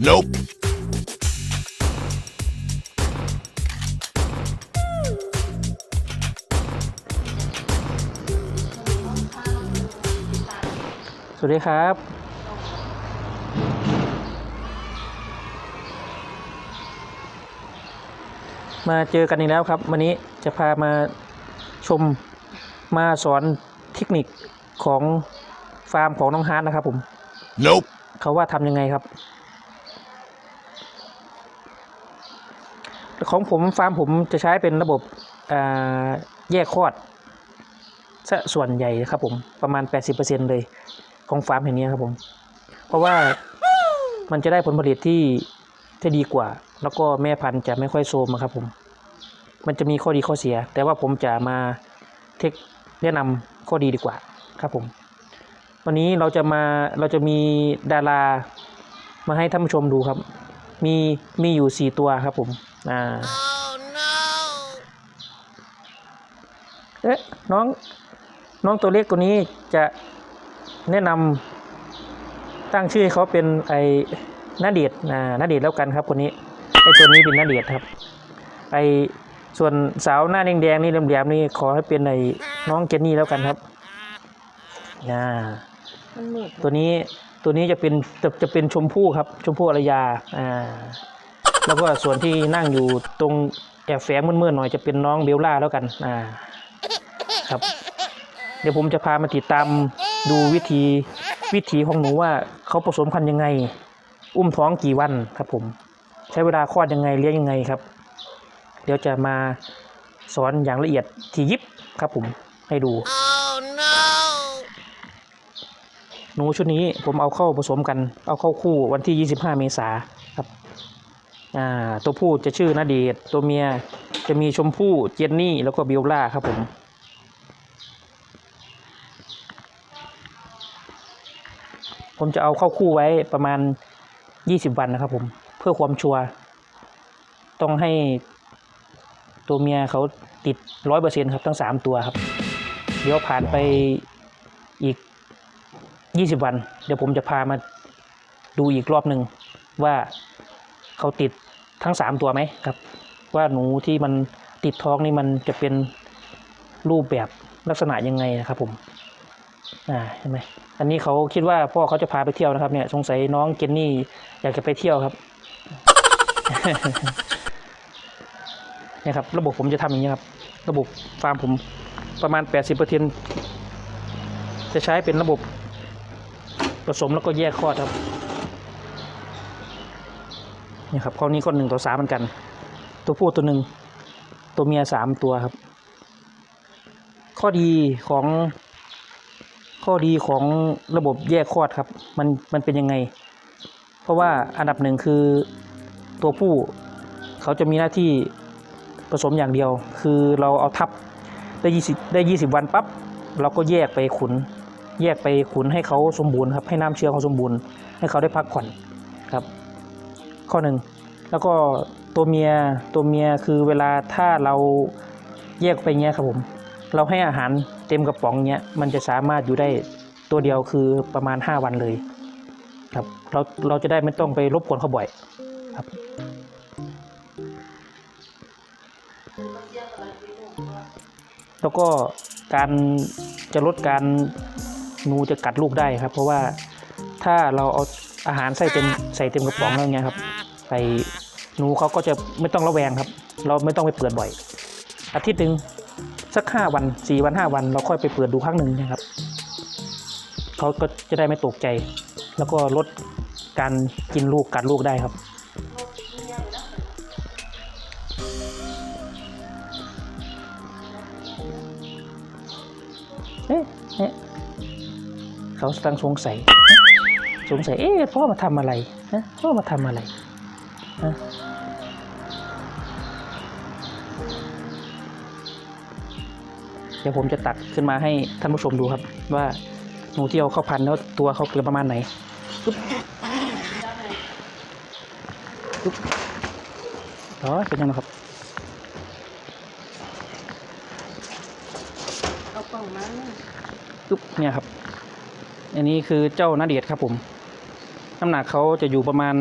Nope. วัสดีครับ มาเจอกันอีกแล้วครับ วันนี้จะพามาชมมาสอนเทคนิคของฟาร์มของน้องฮาร์ดนะครับผม Nope. เขาว่าทำยังไงครับ ของผมฟาร์มผมจะใช้เป็นระบบอ่าแยกคลอดซะส่วนใหญ่ครับผม ประมาณ 80%เลย ของฟาร์มแห่งนี้ครับผม เพราะว่ามันจะได้ผลผลิตที่ที่ดีกว่า แล้วก็แม่พันธุ์จะไม่ค่อยโซมอะครับผม มันจะมีข้อดีข้อเสีย แต่ว่าผมจะมาเทคแนะนำข้อดีดีกว่าครับผมวันนี้เราจะมาเราจะมีดารามาให้ท่านผู้ชมดูครับ มีมีอยู่สี่ตัวครับผมอ่าเอ๊ะน้องน้องตัวเล็กตัวนี้จะ แนะนำตั้งชื่อเขาเป็นไอ้นาเดียดอ่านาเดียดแล้วกันครับคนนี้ไอ้ตัวนี้เป็นนาเดียดครับ ไอ้ส่วนสาวหน้าแดงๆนี่เหลี่ยมๆนี่ขอให้เป็นไอ้น้องเจนนี่แล้วกันครับอ่ามันมืดตัวนี้ตัวนี้จะเป็นจะจะเป็นชมพู่ครับ ชมพู่อารยาอ่าแล้วก็ส่วนที่นั่งอยู่ตรงแอบแฝงมืดๆหน่อยจะเป็นน้องเบลล่าแล้วกันอ่าครับ เดี๋ยวผมจะพามาติดตาม ดูวิธีวิธีของหนูว่าเขาผสมพันธุ์ยังไง อุ้มท้องกี่วันครับผม ใช้เวลาคลอดยังไงเลี้ยงยังไงครับ เดี๋ยวจะมาสอนอย่างละเอียดถี่ยิบครับผมให้ดูหนูชุดนี้ผมเอาเข้าผสมกัน เอาเข้าคู่วันที่ 25 เมษาครับอ่าตัวผู้จะชื่อนาเดชตัวเมียจะมีชมพู่เจนนี่แล้วก็บิวล่าครับผม ผมจะเอาเข้าคู่ไว้ประมาณ 20 วันนะครับผมเพื่อความชัวร์ต้องให้ตัวเมียเขาติดร้อยเปอร์เซ็นครับทั้งสามตัวครับ เดี๋ยวผ่านไปอีก20วัน เดี๋ยวผมจะพามาดูอีกรอบหนึ่งว่าเขาติดทั้ง3ตัวไหมครับ ว่าหนูที่มันติดท้องนี่มันจะเป็นรูปแบบลักษณะยังไงนะครับผม อ่าใช่ไหม อันนี้เขาคิดว่าพ่อเขาจะพาไปเที่ยวนะครับเนี่ยสงสัยน้องเจนนี่อยากจะไปเที่ยวครับเนี่ยครับ ระบบผมจะทำอย่างนี้ครับ ระบบฟาร์มผมประมาณ 80%จะใช้เป็นระบบผสมแล้วก็แยกคลอดครับนี่ครับข้อนี้ก็หนึ่งต่อสามเหมือนกัน ตัวผู้ตัวหนึ่งตัวเมียสามตัวครับ ข้อดีของ ข้อดีของระบบแยกคลอดครับ มันมันเป็นยังไง เพราะว่าอันดับหนึ่งคือตัวผู้เขาจะมีหน้าที่ผสมอย่างเดียว คือเราเอาทับได้ยี่สิบได้ยี่สิบวันปั๊บเราก็แยกไปขุน แยกไปขุนให้เขาสมบูรณ์ครับ ให้น้ำเชื้อเขาสมบูรณ์ ให้เขาได้พักผ่อนครับ ข้อหนึ่งแล้วก็ตัวเมียตัวเมียคือเวลาถ้าเราแยกไปเงี้ยครับผม เราให้อาหารเต็มกระป๋องเงี้ยมันจะสามารถอยู่ได้ตัวเดียวคือประมาณ 5 วันเลยครับเราเราจะได้ไม่ต้องไปรบกวนเขาบ่อยครับแล้วก็การจะลดการหนูจะกัดลูกได้ครับ เพราะว่าถ้าเราเอาอาหารใส่เต็มใส่เต็มกระป๋องแล้วเงี้ยครับใส่หนูเขาก็จะไม่ต้องระแวงครับ เราไม่ต้องไปเปิดบ่อย อาทิตย์หนึ่ง สักห้าวันสี่วันห้าวัน เราค่อยไปเปิดดูครั้งหนึ่งนะครับเขาก็จะได้ไม่ตกใจ แล้วก็ลดการกินลูกกัดลูกได้ครับเอ๊ะเอ๊ะเขาตั้งสงสัยสงสัยเอ๊ะพ่อมาทำอะไรนะพ่อมาทำอะไรนะ ดี๋ยวผมจะตัดขึ้นมาให้ท่านผู้ชมดูครับ ว่าหนูที่เอาเข้าพันธุ์แล้วตัวเขาเกิดประมาณไหนปึ๊บปึ๊บอ๋อเป็นยังไงครับเอากล่องมาปึ๊บเนี่ยครับ อันนี้คือเจ้านาเดียดครับผม น้ำหนักเขาจะอยู่ประมาณ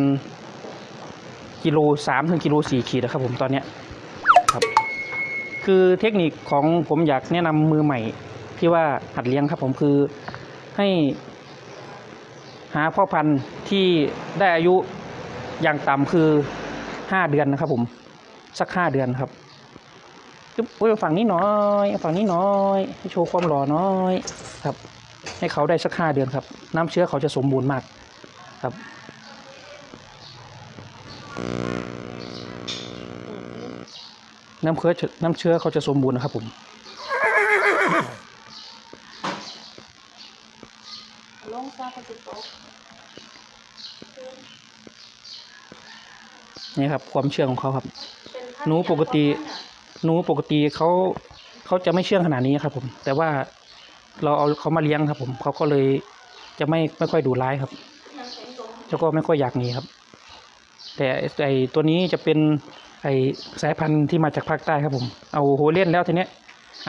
กิโลสามถึงกิโลสี่ขีดนะครับผมตอนเนี้ยครับ คือเทคนิคของผมอยากแนะนำมือใหม่ที่ว่าหัดเลี้ยงครับผมคือให้หาพ่อพันธุ์ที่ได้อายุอย่างต่ำคือห้าเดือนนะครับผม สักห้าเดือนครับปึ๊บโอ้ยฝั่งนี้น้อยฝั่งนี้น้อยให้โชว์ความหล่อน้อยครับ ให้เขาได้สักห้าเดือนครับ น้ำเชื้อเขาจะสมบูรณ์มากครับ น้ำเชื้อน้ำเชื้อเขาจะสมบูรณ์นะครับผมลงซาปฏิโตะนี่ครับ ความเชื่องของเขาครับเป็นพัหนูปกติหนูปกติเขาเขาจะไม่เชื่องขนาดนี้ครับ ผม แต่ว่าเราเอาเขามาเลี้ยงครับ ผมเขาก็เลยจะไม่ไม่ค่อยดุร้ายครับแล้วก็ไม่ค่อยอยากหนีครับ แต่ไอตัวนี้จะเป็นไอสายพันธุ์ที่มาจากภาคใต้ครับผม เอาโหเล่นแล้วทีเนี้ย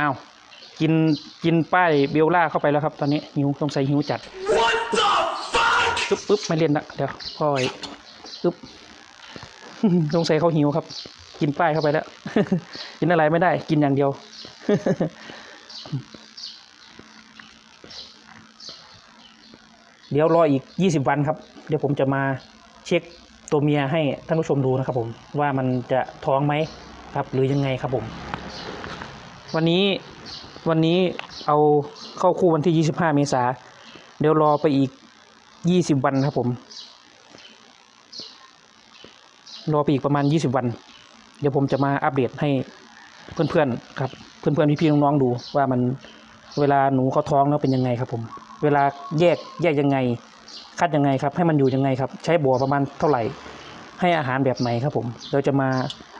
อ้าวกินกินป้ายเบลล่าเข้าไปแล้วครับ ตอนนี้หิวต้องใส่หิวจัดปึ๊บปึ๊บไม่เล่นละเดี๋ยวพ่อยปึ๊บสงสัยเขาหิวครับ กินป้ายเข้าไปแล้ว กินอะไรไม่ได้ กินอย่างเดียว เดี๋ยวรออีกยี่สิบวันครับ เดี๋ยวผมจะมาเช็ค ตัวเมียให้ท่านผู้ชมดูนะครับผมว่ามันจะท้องไหมครับ หรือยังไงครับผม วันนี้วันนี้เอาเข้าคู่วันที่ยี่สิบห้าเมษาเดี๋ยวรอไปอีกยี่สิบวันครับผม รอไปอีกประมาณยี่สิบวัน เดี๋ยวผมจะมาอัปเดตให้เพื่อนๆครับ เพื่อนๆพี่ๆน้องๆดูว่ามันเวลาหนูเขาท้องแล้วเป็นยังไงครับผม เวลาแยกแยกยังไง คัดยังไงครับ ให้มันอยู่ยังไงครับ ใช้บัวประมาณเท่าไหร่ ให้อาหารแบบไหนครับผม เราจะมา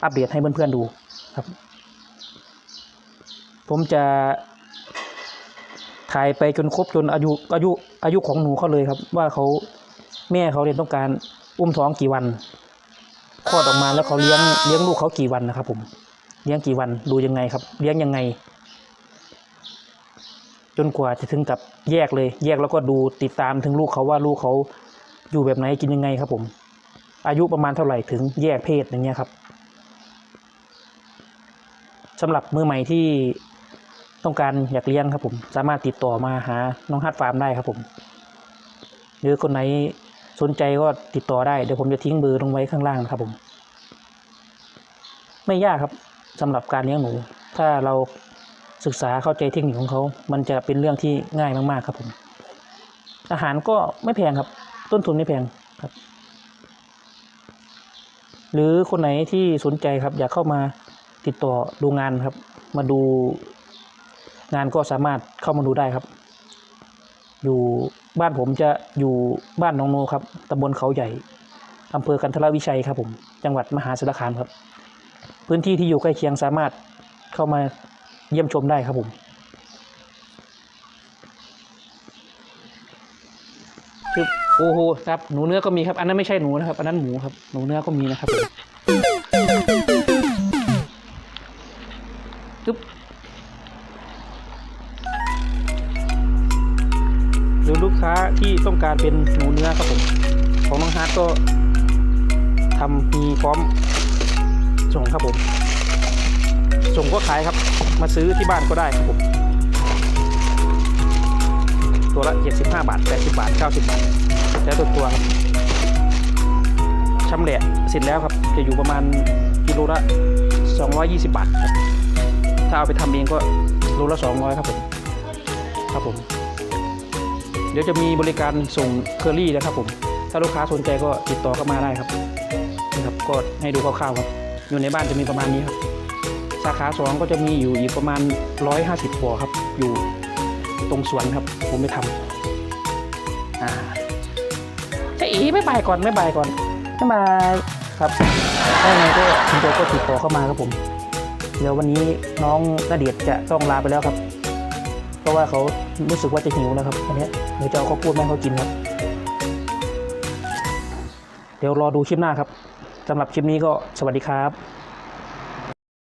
อัปเดตให้เพื่อนๆดูครับ ผมจะถ่ายไปจนครบจนอายุอายุอายุของหนูเขาเลยครับ ว่าเขาแม่เขาเรียนต้องการอุ้มท้องกี่วันคลอดออกมาแล้วเขาเลี้ยงเลี้ยงลูกเขากี่วันนะครับ ผม เลี้ยงกี่วันดูยังไงครับ เลี้ยงยังไง จนกว่าจะถึงกับแยกเลย แยกแล้วก็ดูติดตามถึงลูกเขาว่าลูกเขาอยู่แบบไหนกินยังไงครับผม อายุประมาณเท่าไหร่ถึงแยกเพศอย่างเงี้ยครับสำหรับมือใหม่ที่ต้องการอยากเลี้ยงครับผม สามารถติดต่อมาหาน้องฮัทฟาร์มได้ครับผมหรือคนไหนสนใจก็ติดต่อได้เดี๋ยวผมจะทิ้งเบอร์ลงไว้ข้างล่างนะครับผม ไม่ยากครับสำหรับการเลี้ยงหนู ถ้าเรา ศึกษาเข้าใจเทคนิคของเขา มันจะเป็นเรื่องที่ง่ายมากๆครับผม อาหารก็ไม่แพงครับ ต้นทุนไม่แพงครับ หรือคนไหนที่สนใจครับ อยากเข้ามาติดต่อดูงานครับ มาดูงานก็สามารถเข้ามาดูได้ครับ อยู่บ้านผมจะอยู่บ้านหนองโนครับตำบลเขาใหญ่อำเภอกันทรวิชัยครับผม จังหวัดมหาสารคามครับ พื้นที่ที่อยู่ใกล้เคียงสามารถเข้ามา เยี่ยมชมได้ครับผมชึบโอ้โหครับหนูเนื้อก็มีครับ อันนั้นไม่ใช่หนูนะครับ อันนั้นหมูครับ หนูเนื้อก็มีนะครับปึ๊บหรือลูกค้าที่ต้องการเป็นหนูเนื้อครับผม ของน้องฮาร์ดก็ทำมีพร้อมส่งครับผม ส่งก็ขายครับ มาซื้อที่บ้านก็ได้ครับผม ตัวละ 75 บาท 80 บาท 90 บาท แล้วตัวตัวครับชำแหละเสร็จแล้วครับ จะอยู่ประมาณกิโลละ 220 บาทครับ ถ้าเอาไปทำเองก็โลละ 200 ครับผม ครับผม เดี๋ยวจะมีบริการส่งเคอรี่นะครับผม ถ้าลูกค้าสนใจก็ติดต่อเข้ามาได้ครับ นี่ครับ ก็ให้ดูคร่าวๆครับ อยู่ในบ้านจะมีประมาณนี้ครับ สาขาสองก็จะมีอยู่อีกประมาณ 150บ่อครับ อยู่ตรงสวนครับ ผมไปทำอ่าจะอีไม่บายก่อนไม่บายก่อนไม่บายครับถ้าไงก็สนใจก็ติดต่อเข้ามาครับผม เดี๋ยววันนี้น้องนาเดียดจะต้องลาไปแล้วครับ เพราะว่าเขารู้สึกว่าจะหิวแล้วครับวันนี้เดี๋ยวจะเอาข้าวโพดมาให้เขากินครับ เดี๋ยวรอดูคลิปหน้าครับสำหรับคลิปนี้ก็สวัสดีครับ